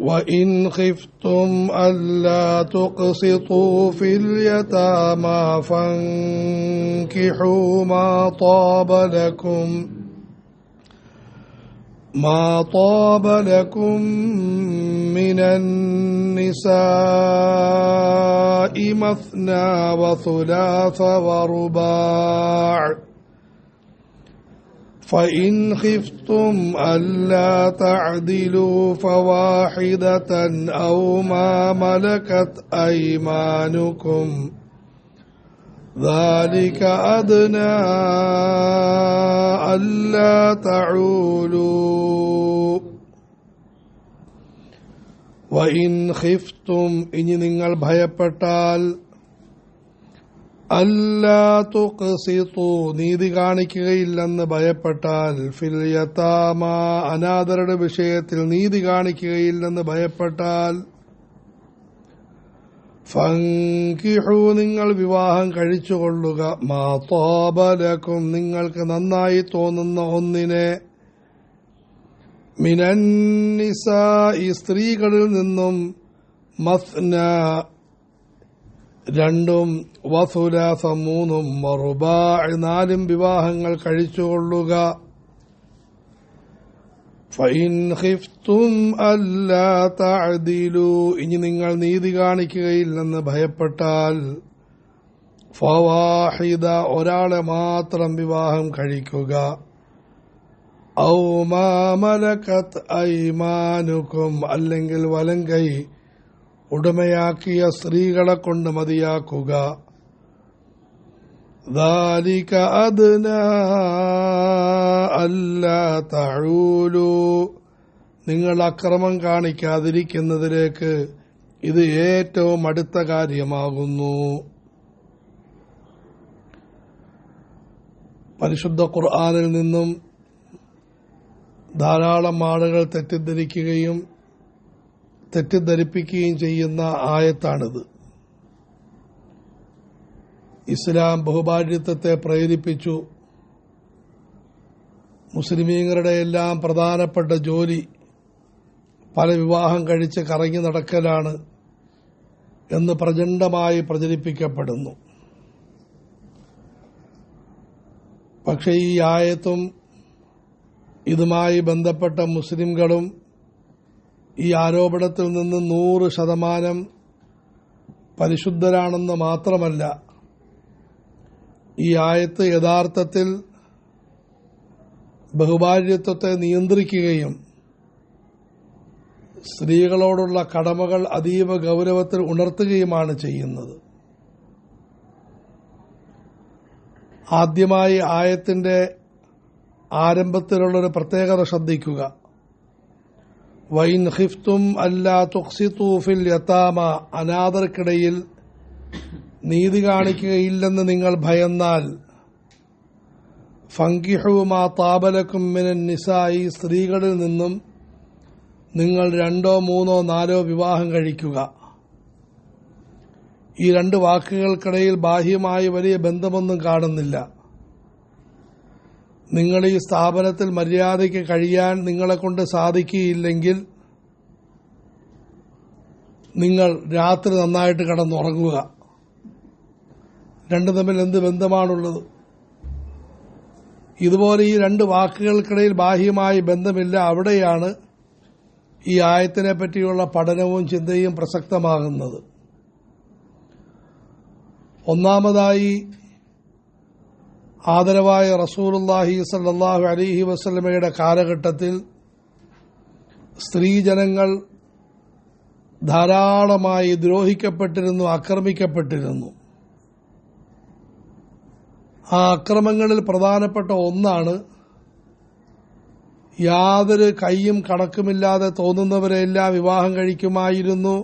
وإن خفتم ألا تقسطوا في اليتامى فانكحوا ما طاب لكم ما طاب لكم من النساء مثنى وثلاث ورباع فإن خفتم ألا تعدلوا فواحدة أو ما ملكت أيمانكم ذلك أدنى ألا تعولوا وإن خفتم ഇനി നിങ്ങൾ ഭയപ്പെട്ടാൽ അല്ലാ തുഖ്സിതു നീതി കാണിക്കുകയില്ലെന്ന് ഭയപ്പെട്ടാൽ ഫിൽ യതാമ അനാഥരുടെ വിഷയത്തിൽ നീതി കാണിക്കുകയില്ലെന്ന് ഭയപ്പെട്ടാൽ ഫങ്കിഹു നിങ്ങൾ വിവാഹം കഴിച്ചുകൊള്ളുക. മാ തോബലക്കും നിങ്ങൾക്ക് നന്നായി തോന്നുന്ന ഒന്നിനെ. മിനന്നിസ ഈ സ്ത്രീകളിൽ നിന്നും മസ്ന രണ്ടും വസുലാസം മൂന്നും മറുബാ നാലും വിവാഹങ്ങൾ കഴിച്ചുകൊള്ളുക. ഇനി നിങ്ങൾ നീതി കാണിക്കുകയില്ലെന്ന് ഭയപ്പെട്ടാൽ ഫവാഹിദ ഒരാളെ മാത്രം വിവാഹം കഴിക്കുക. ഔമാമലക്കത്ത് ഐമാനുക്കും. അല്ലെങ്കിൽ വലങ്കൈ ഉടമയാക്കിയ സ്ത്രീകളെ കൊണ്ട് മതിയാക്കുക ذلك أدنى ألا تعولوا നിങ്ങൾ അക്രമം കാണിക്കാതിരിക്കുന്നതിലേക്ക് ഇത് ഏറ്റവും അടുത്ത കാര്യമാകുന്നു പരിശുദ്ധ ഖുർആാനിൽ നിന്നും ധാരാളം ആളുകൾ തെറ്റിദ്ധരിക്കുകയും തെറ്റിദ്ധരിപ്പിക്കുകയും ചെയ്യുന്ന ആയത്താണിത്. ഇസ്ലാം ബഹുഭാര്യത്വത്തെ പ്രേരിപ്പിച്ചു. മുസ്ലിമീങ്ങളുടെ എല്ലാം പ്രധാനപ്പെട്ട ജോലി പല വിവാഹം കഴിച്ച് കറങ്ങി നടക്കലാണ് എന്ന് പ്രചണ്ഡമായി പ്രചരിപ്പിക്കപ്പെടുന്നു. പക്ഷേ ഈ ആയത്തും ഇതുമായി ബന്ധപ്പെട്ട മുസ്ലിംകളും ഈ ആരോപണത്തിൽ നിന്ന് നൂറ് ശതമാനം പരിശുദ്ധരാണെന്ന് മാത്രമല്ല ഈ ആയത്ത് യഥാർത്ഥത്തിൽ ബഹുഭാര്യത്വത്തെ നിയന്ത്രിക്കുകയും സ്ത്രീകളോടുള്ള കടമകൾ അതീവ ഗൗരവത്തിൽ ഉണർത്തുകയുമാണ് ചെയ്യുന്നത്. ആദ്യമായി ആയത്തിന്റെ ആരംഭത്തിലുള്ളൊരു പ്രത്യേകത ശ്രദ്ധിക്കുക. വൈൻ അല്ലാ തുക്സിത്തൂഫിൽ യത്താമ അനാഥർക്കിടയിൽ നീതി കാണിക്കുകയില്ലെന്ന് നിങ്ങൾ ഭയന്നാൽ ഫങ്കിഹുമാ താപലക്കും മിനൻ നിസായി സ്ത്രീകളിൽ നിന്നും നിങ്ങൾ രണ്ടോ മൂന്നോ നാലോ വിവാഹം കഴിക്കുക. ഈ രണ്ട് വാക്കുകൾക്കിടയിൽ ബാഹ്യമായി വലിയ ബന്ധമൊന്നും കാണുന്നില്ല. നിങ്ങൾ ഈ സ്ഥാപനത്തിൽ മര്യാദയ്ക്ക് കഴിയാൻ നിങ്ങളെ കൊണ്ട് സാധിക്കുകയില്ലെങ്കിൽ നിങ്ങൾ രാത്രി നന്നായിട്ട് കിടന്നുറങ്ങുക. രണ്ടു തമ്മിൽ എന്ത് ബന്ധമാണുള്ളത്? ഇതുപോലെ ഈ രണ്ട് വാക്കുകൾക്കിടയിൽ ബാഹ്യമായി ബന്ധമില്ല. അവിടെയാണ് ഈ ആയത്തിനെ പറ്റിയുള്ള പഠനവും ചിന്തയും പ്രസക്തമാകുന്നത്. ഒന്നാമതായി ആദരവായ റസൂലുല്ലാഹി സല്ലാഹു അലിഹി വസ്ലമയുടെ കാലഘട്ടത്തിൽ സ്ത്രീജനങ്ങൾ ധാരാളമായി ദ്രോഹിക്കപ്പെട്ടിരുന്നു ആക്രമിക്കപ്പെട്ടിരുന്നു. ആ അക്രമങ്ങളിൽ പ്രധാനപ്പെട്ട ഒന്നാണ് യാതൊരു കൈയും കണക്കുമില്ലാതെ തോന്നുന്നവരെല്ലാം വിവാഹം കഴിക്കുമായിരുന്നു.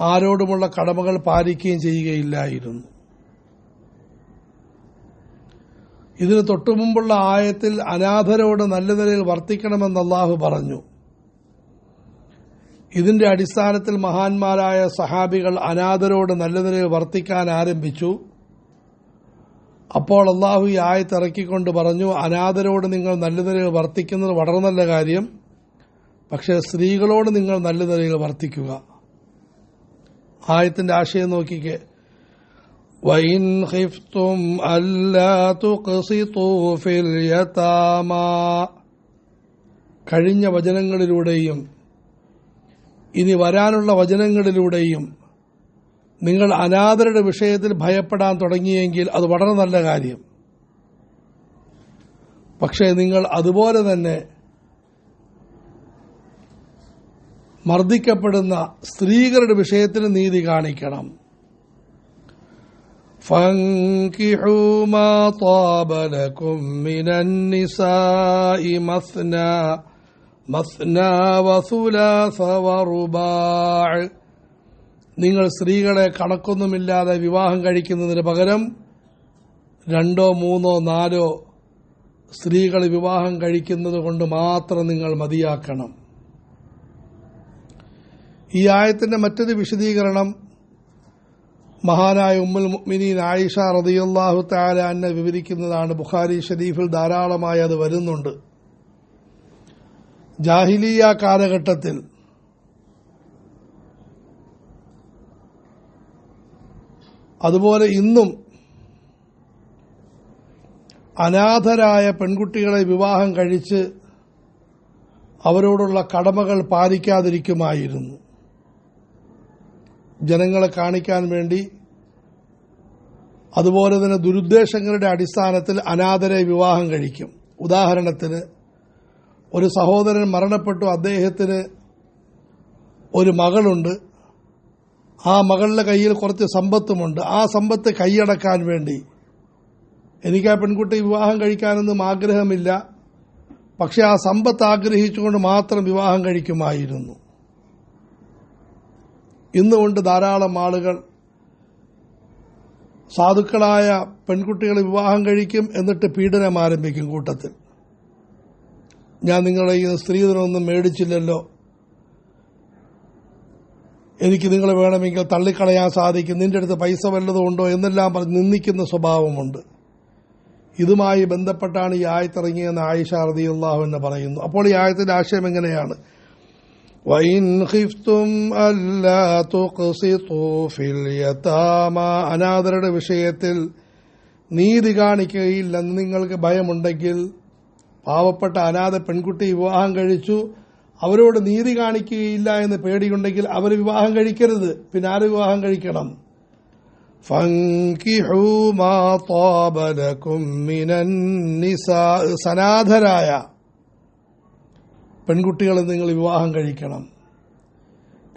ആരോടുമുള്ള കടമകൾ പാലിക്കുകയും ചെയ്യുകയില്ലായിരുന്നു. ഇതിന് തൊട്ടുമുമ്പുള്ള ആയത്തിൽ അനാഥരോട് നല്ല നിലയിൽ വർത്തിക്കണമെന്ന് അള്ളാഹു പറഞ്ഞു. ഇതിന്റെ അടിസ്ഥാനത്തിൽ മഹാന്മാരായ സഹാബികൾ അനാഥരോട് നല്ല നിലയിൽ വർത്തിക്കാൻ ആരംഭിച്ചു. അപ്പോൾ അള്ളാഹു ഈ ആയത്തിറക്കിക്കൊണ്ട് പറഞ്ഞു അനാഥരോട് നിങ്ങൾ നല്ല നിലയിൽ വർത്തിക്കുന്നത് വളരെ നല്ല കാര്യം. പക്ഷേ സ്ത്രീകളോട് നിങ്ങൾ നല്ല നിലയിൽ വർത്തിക്കുക. ആയത്തിന്റെ ആശയം നോക്കിക്കേ. وإن خفتم ألا تقسطوا في اليتامى കഴിഞ്ഞ വചനങ്ങളിലൂടെയും ഇനി വരാനുള്ള വചനങ്ങളിലൂടെയും നിങ്ങൾ അനാഥരുടെ വിഷയത്തിൽ ഭയപ്പെടാൻ തുടങ്ങിയെങ്കിൽ അത് വളരെ നല്ല കാര്യം പക്ഷേ നിങ്ങൾ അതുപോലെ തന്നെ മർദ്ദിക്കപ്പെടുന്ന സ്ത്രീകളുടെ വിഷയത്തിൽ നീതി കാണിക്കണം فانكحوا ما طاب لكم من النساء مثنى مثنى وثلاث ورباع നിങ്ങൾ സ്ത്രീകളെ കണക്കൊന്നുമില്ലാതെ വിവാഹം കഴിക്കുന്നതിന് പകരം രണ്ടോ മൂന്നോ നാലോ സ്ത്രീകൾ വിവാഹം കഴിക്കുന്നത് കൊണ്ട് മാത്രം നിങ്ങൾ മതിയാക്കണം ഈ ആയത്തിന്റെ മറ്റൊരു വിശദീകരണം മഹാനായ ഉമ്മുൽ മുഅ്മിനീൻ ആയിഷ റളിയല്ലാഹു തആല അന്നെ വിവരിക്കുന്നതാണ് ബുഖാരി ഷരീഫിൽ ധാരാളമായി അത് വരുന്നുണ്ട്. ജാഹിലിയ കാലഘട്ടത്തിൽ അതുപോലെ ഇന്നും അനാഥരായ പെൺകുട്ടികളെ വിവാഹം കഴിച്ച് അവരോടുള്ള കടമകൾ പാലിക്കാതിരിക്കുമായിരുന്നു. ജനങ്ങളെ കാണിക്കാൻ വേണ്ടി അതുപോലെ തന്നെ ദുരുദ്ദേശങ്ങളുടെ അടിസ്ഥാനത്തിൽ അനാഥരെ വിവാഹം കഴിക്കും. ഉദാഹരണത്തിന് ഒരു സഹോദരൻ മരണപ്പെട്ടു അദ്ദേഹത്തിന് ഒരു മകളുണ്ട്. ആ മകളുടെ കയ്യിൽ കുറച്ച് സമ്പത്തുമുണ്ട്. ആ സമ്പത്ത് കൈയടക്കാൻ വേണ്ടി. എനിക്ക് ആ പെൺകുട്ടി വിവാഹം കഴിക്കാനൊന്നും ആഗ്രഹമില്ല. പക്ഷെ ആ സമ്പത്ത് ആഗ്രഹിച്ചുകൊണ്ട് മാത്രം വിവാഹം കഴിക്കുമായിരുന്നു. ഇന്നുകൊണ്ട് ധാരാളം ആളുകൾ സാധുക്കളായ പെൺകുട്ടികളെ വിവാഹം കഴിക്കും എന്നിട്ട് പീഡനം ആരംഭിക്കും കൂട്ടത്തിൽ. ഞാൻ നിങ്ങളെ ഈ സ്ത്രീധനമൊന്നും മേടിച്ചില്ലല്ലോ. എനിക്ക് നിങ്ങളെ വേണമെങ്കിൽ തള്ളിക്കളയാൻ സാധിക്കും. നിന്റെ അടുത്ത് പൈസ വല്ലതും ഉണ്ടോ എന്നെല്ലാം പറഞ്ഞ് നിന്ദിക്കുന്ന സ്വഭാവമുണ്ട്. ഇതുമായി ബന്ധപ്പെട്ടാണ് ഈ ആയത്തിറങ്ങിയെന്ന് ആയിഷ റതിയുള്ളാഹു എന്ന് പറയുന്നു. അപ്പോൾ ഈ ആയത്തിന്റെ ആശയം എങ്ങനെയാണ്? وإن خفتم ألا تقسطوا في اليتامى അനാഥരുടെ വിഷയത്തിൽ നീതി കാണിക്കുകയില്ലെന്ന് നിങ്ങൾക്ക് ഭയമുണ്ടെങ്കിൽ പാവപ്പെട്ട അനാഥ പെൺകുട്ടി വിവാഹം കഴിച്ചു അവരോട് നീതി കാണിക്കുകയില്ല എന്ന് പേടിയുണ്ടെങ്കിൽ അവർ വിവാഹം കഴിക്കരുത് പിന്നെ ആര് വിവാഹം കഴിക്കണം فانكحوا ما طاب لكم من النساء സനാഥരായ പെൺകുട്ടികളെ നിങ്ങൾ വിവാഹം കഴിക്കണം.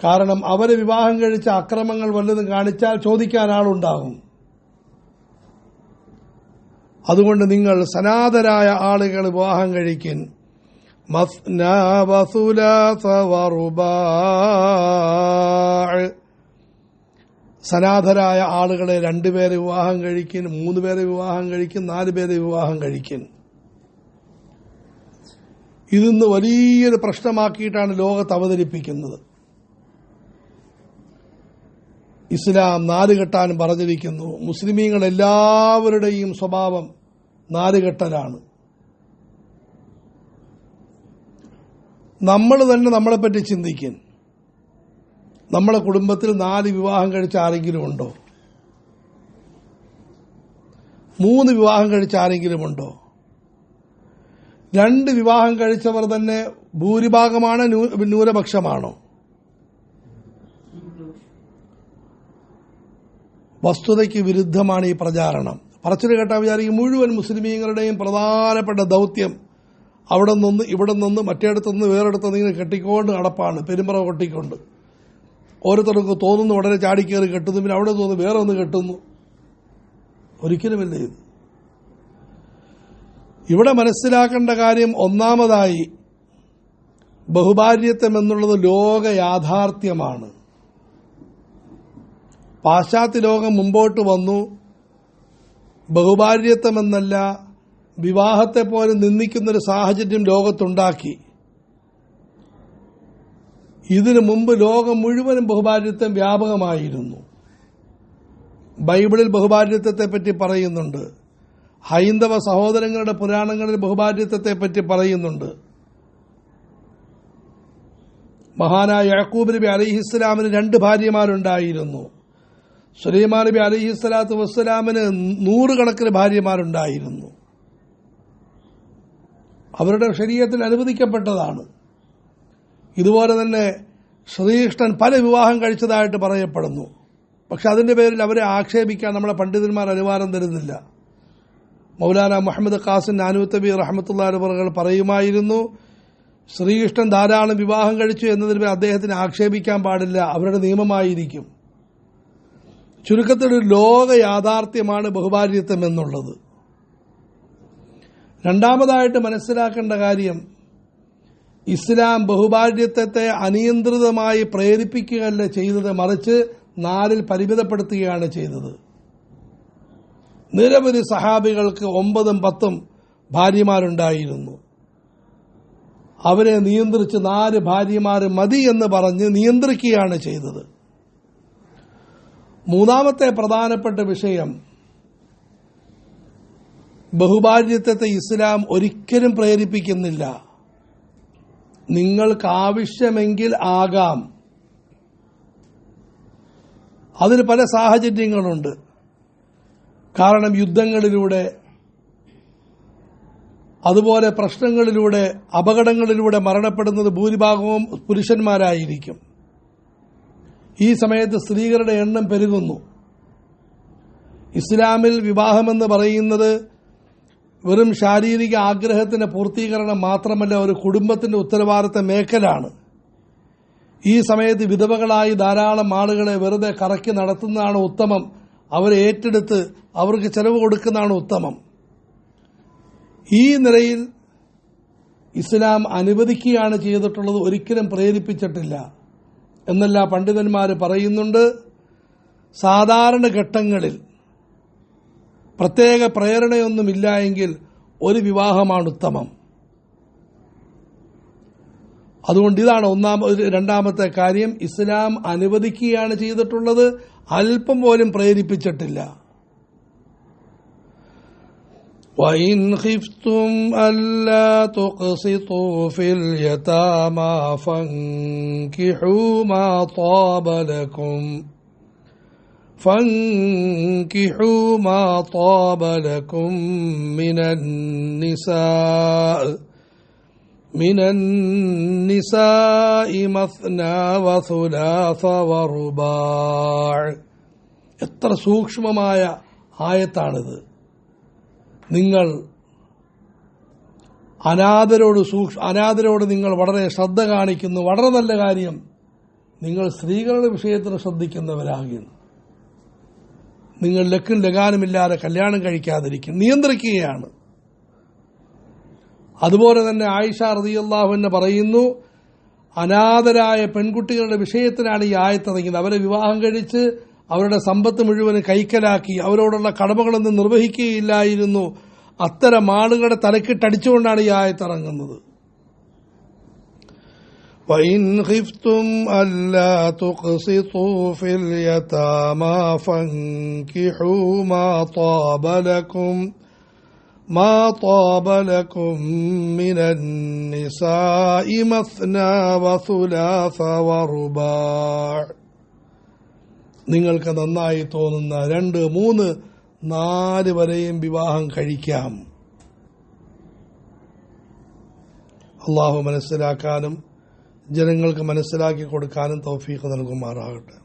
കാരണം അവരെ വിവാഹം കഴിച്ച അക്രമങ്ങൾ വല്ലതും കാണിച്ചാൽ ചോദിക്കാൻ ആളുണ്ടാകും. അതുകൊണ്ട് നിങ്ങൾ സനാതരായ ആളുകൾ വിവാഹം കഴിക്കൻ. സനാഥരായ ആളുകളെ രണ്ടുപേരെ വിവാഹം കഴിക്കും മൂന്ന് പേരെ വിവാഹം കഴിക്കും നാല് പേരെ വിവാഹം കഴിക്കും ഇതിന്ന് വലിയൊരു പ്രശ്നമാക്കിയിട്ടാണ് ലോകത്ത് അവതരിപ്പിക്കുന്നത്. ഇസ്ലാം നാലുകെട്ടാൻ പറഞ്ഞിരിക്കുന്നു. മുസ്ലിമീങ്ങൾ എല്ലാവരുടെയും സ്വഭാവം നാലുകെട്ടലാണ് നമ്മൾ തന്നെ നമ്മളെപ്പറ്റി ചിന്തിക്കും. നമ്മളെ കുടുംബത്തിൽ നാല് വിവാഹം കഴിച്ച ആരെങ്കിലും ഉണ്ടോ? മൂന്ന് വിവാഹം കഴിച്ച ആരെങ്കിലും ഉണ്ടോ? രണ്ട് വിവാഹം കഴിച്ചവർ തന്നെ ഭൂരിഭാഗമാണ് ന്യൂ- ന്യൂനപക്ഷമാണോ? വസ്തുതയ്ക്ക് വിരുദ്ധമാണ് ഈ പ്രചാരണം. പറച്ചിൽ കേട്ടാൽ വിചാരിക്കും മുഴുവൻ മുസ്ലിമീങ്ങളുടെയും പ്രധാനപ്പെട്ട ദൗത്യം അവിടെ നിന്ന് ഇവിടെ നിന്ന് മറ്റേടത്തു നിന്ന് വേറെടുത്ത് നിന്ന് കെട്ടിക്കൊണ്ട് നടപ്പാണ് പെരുമ്പറ കൊട്ടിക്കൊണ്ട്. ഓരോരുത്തർക്ക് തോന്നുന്നു ഉടനെ ചാടിക്കേറി കെട്ടുന്നു പിന്നെ അവിടെ തോന്നുന്നു വേറെ ഒന്ന് കെട്ടുന്നു. ഒരിക്കലുമില്ല ഇത്. ഇവിടെ മനസ്സിലാക്കേണ്ട കാര്യം ഒന്നാമതായി ബഹുഭാര്യത്വം എന്നുള്ളത് ലോക യാഥാർത്ഥ്യമാണ്. പാശ്ചാത്യ ലോകം മുമ്പോട്ട് വന്നു. ബഹുഭാര്യത്വം എന്നല്ല വിവാഹത്തെ പോലെ നിന്ദിക്കുന്നൊരു സാഹചര്യം ലോകത്തുണ്ടാക്കി. ഇതിനു മുമ്പ് ലോകം മുഴുവനും ബഹുഭാര്യത്വം വ്യാപകമായിരുന്നു. ബൈബിളിൽ ബഹുഭാര്യത്വത്തെ പറ്റി പറയുന്നുണ്ട്. ഹൈന്ദവ സഹോദരങ്ങളുടെ പുരാണങ്ങളിൽ ബഹുഭാര്യത്വത്തെ പറ്റി പറയുന്നുണ്ട്. മഹാനായ യാക്കൂബ് നബി അലിഹിസ്ലാമിന് രണ്ട് ഭാര്യമാരുണ്ടായിരുന്നു. സുലൈമാൻ നബി അലിഹിസ്ലാത്തു വസ്സലാമിന് നൂറുകണക്കിന് ഭാര്യമാരുണ്ടായിരുന്നു. അവരുടെ ശരീരത്തിൽ അനുവദിക്കപ്പെട്ടതാണ്. ഇതുപോലെ തന്നെ ശ്രീകൃഷ്ണൻ പല വിവാഹം കഴിച്ചതായിട്ട് പറയപ്പെടുന്നു. പക്ഷെ അതിന്റെ പേരിൽ അവരെ ആക്ഷേപിക്കാൻ നമ്മളെ പണ്ഡിതന്മാർ അനുവാദം തരുന്നില്ല. മൗലാന മുഹമ്മദ് ഖാസിൻ നാനൂത്തബി റഹമത്തുള്ള പറയുമായിരുന്നു ശ്രീകൃഷ്ണൻ ധാരാളം വിവാഹം കഴിച്ചു എന്നതിന് അദ്ദേഹത്തിന് ആക്ഷേപിക്കാൻ പാടില്ല അവരുടെ നിയമമായിരിക്കും. ചുരുക്കത്തിൽ ഒരു ലോക യാഥാർത്ഥ്യമാണ് ബഹുഭാര്യത്വം എന്നുള്ളത്. രണ്ടാമതായിട്ട് മനസ്സിലാക്കേണ്ട കാര്യം ഇസ്ലാം ബഹുഭാര്യത്വത്തെ അനിയന്ത്രിതമായി പ്രേരിപ്പിക്കുകയല്ല ചെയ്തത് മറിച്ച് നാലിൽ പരിമിതപ്പെടുത്തുകയാണ് ചെയ്തത്. നിരവധി സഹാബികൾക്ക് ഒമ്പതും പത്തും ഭാര്യമാരുണ്ടായിരുന്നു. അവരെ നിയന്ത്രിച്ച് നാല് ഭാര്യമാർ മതി എന്ന് പറഞ്ഞ് നിയന്ത്രിക്കുകയാണ് ചെയ്തത്. മൂന്നാമത്തെ പ്രധാനപ്പെട്ട വിഷയം ബഹുഭാര്യത്വത്തെ ഇസ്ലാം ഒരിക്കലും പ്രേരിപ്പിക്കുന്നില്ല. നിങ്ങൾക്ക് ആവശ്യമെങ്കിൽ ആകാം. അതിന് പല സാഹചര്യങ്ങളുണ്ട്. കാരണം യുദ്ധങ്ങളിലൂടെ അതുപോലെ പ്രശ്നങ്ങളിലൂടെ അപകടങ്ങളിലൂടെ മരണപ്പെടുന്നത് ഭൂരിഭാഗവും പുരുഷന്മാരായിരിക്കും. ഈ സമയത്ത് സ്ത്രീകളുടെ എണ്ണം പെരുകുന്നു. ഇസ്ലാമിൽ വിവാഹമെന്ന് പറയുന്നത് വെറും ശാരീരിക ആഗ്രഹത്തിന്റെ പൂർത്തീകരണം മാത്രമല്ല ഒരു കുടുംബത്തിന്റെ ഉത്തരവാദിത്ത മേഖലാണ് ഈ സമയത്ത് വിധവകളായി ധാരാളം ആളുകളെ വെറുതെ കറക്കി നടത്തുന്നതാണ് ഉത്തമം. അവരെ ഏറ്റെടുത്ത് അവർക്ക് ചെലവ് കൊടുക്കുന്നതാണ് ഉത്തമം. ഈ നിലയിൽ ഇസ്ലാം അനുവദിക്കുകയാണ് ചെയ്തിട്ടുള്ളത് ഒരിക്കലും പ്രേരിപ്പിച്ചിട്ടില്ല. എന്നല്ല പണ്ഡിതന്മാർ പറയുന്നുണ്ട് സാധാരണ ഘട്ടങ്ങളിൽ പ്രത്യേക പ്രേരണയൊന്നുമില്ല എങ്കിൽ ഒരു വിവാഹമാണ് ഉത്തമം. അതുകൊണ്ട് ഇതാണ് ഒന്നാമത് രണ്ടാമത്തെ കാര്യം. ഇസ്ലാം അനുവദിക്കുകയാണ് ചെയ്തിട്ടുള്ളത് അല്പം പോലും പ്രേരിപ്പിച്ചിട്ടില്ല وإن خفتم ألا تقسطوا في اليتامى فانكحوا ما طاب لكم فانكحوا ما طاب لكم من النساء من النساء مثنى وثلاث ورباع എത്ര സൂക്ഷ്മമായ ആയത്താണിത് നിങ്ങൾ അനാഥരോട് സൂക്ഷ അനാഥരോട് നിങ്ങൾ വളരെ ശ്രദ്ധ കാണിക്കുന്നു വളരെ നല്ല കാര്യം നിങ്ങൾ സ്ത്രീകളുടെ വിഷയത്തിൽ ശ്രദ്ധിക്കുന്നവരാകുന്നു നിങ്ങൾ ലക്കും ലഗാനുമില്ലാതെ കല്യാണം കഴിക്കാതിരിക്കും നിയന്ത്രിക്കുകയാണ് അതുപോലെ തന്നെ ആയിഷ റതിയല്ലാഹു എന്ന് പറയുന്നു അനാഥരായ പെൺകുട്ടികളുടെ വിഷയത്തിലാണ് ഈ ആയത്തിറങ്ങിയത് അവരെ വിവാഹം കഴിച്ച് അവരുടെ സമ്പത്ത് മുഴുവൻ കൈക്കലാക്കി അവരോടുള്ള കടമകളൊന്നും നിർവഹിക്കുകയില്ലായിരുന്നു അത്തരം ആളുകളുടെ തലക്കിട്ടടിച്ചുകൊണ്ടാണ് ഈ ആയത്തിറങ്ങുന്നത് وإن خفتم ألا تقسطوا في اليتامى فانكحوا ما طاب لكم ما طاب لكم من النساء مثنى وثلاث ورباع നിങ്ങൾക്ക് നന്നായി തോന്നുന്ന രണ്ട് മൂന്ന് നാല് വരെയും വിവാഹം കഴിക്കാം അള്ളാഹു മനസ്സിലാക്കാനും ജനങ്ങൾക്ക് മനസ്സിലാക്കി കൊടുക്കാനും തൗഫീഖ് നൽകുമാറാകട്ടെ